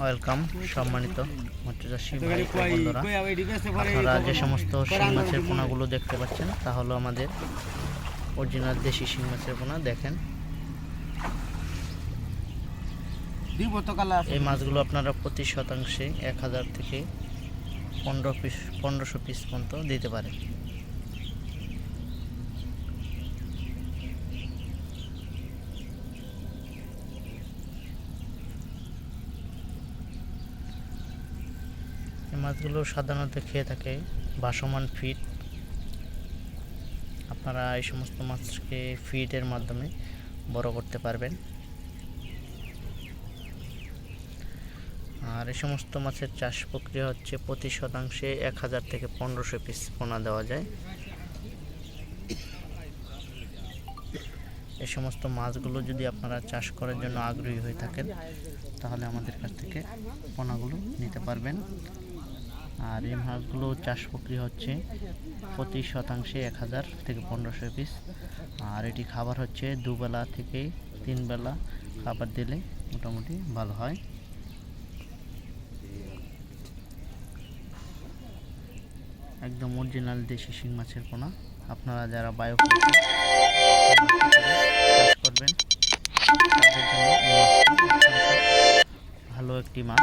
Welcome সম্মানিত মৎস্যচাষী ভাই বন্ধুরা। আপনারা যে সমস্ত শিং মাছের পোনাগুলো দেখতে পাচ্ছেন তা হলো আমাদের অরিজিনাল দেশি শিং মাছের পোনা দেখেন। এই মাছগুলো আপনারা প্রতি শতাংশে এক হাজার থেকে পনেরো পিস পনেরোশো পিস পর্যন্ত দিতে পারেন। এই মাছগুলো সাধারণত খেয়ে থাকে, ভাসমান ফিড আপনারা এই সমস্ত মাছকে ফিডের মাধ্যমে বড় করতে পারবেন। আর এই সমস্ত মাছের চাষ প্রক্রিয়া হচ্ছে প্রতি শতাংশে এক হাজার থেকে পনেরোশো পিস পোনা দেওয়া যায়। এই সমস্ত মাছগুলো যদি আপনারা চাষ করার জন্য আগ্রহী হয়ে থাকেন, তাহলে আমাদের কাছ থেকে পোনাগুলো নিতে পারবেন। আর এই মাছগুলো চাষ প্রক্রিয়া হচ্ছে প্রতি শতাংশে এক হাজার থেকে পনেরোশো পিস। আর এটি খাবার হচ্ছে দুবেলা থেকে তিন বেলা খাবার দিলে মোটামুটি ভালো হয়। একদম অরিজিনাল দেশি শিং মাছের পোনা। আপনারা যারা বায়ো করবেন ভালো একটি মাছ।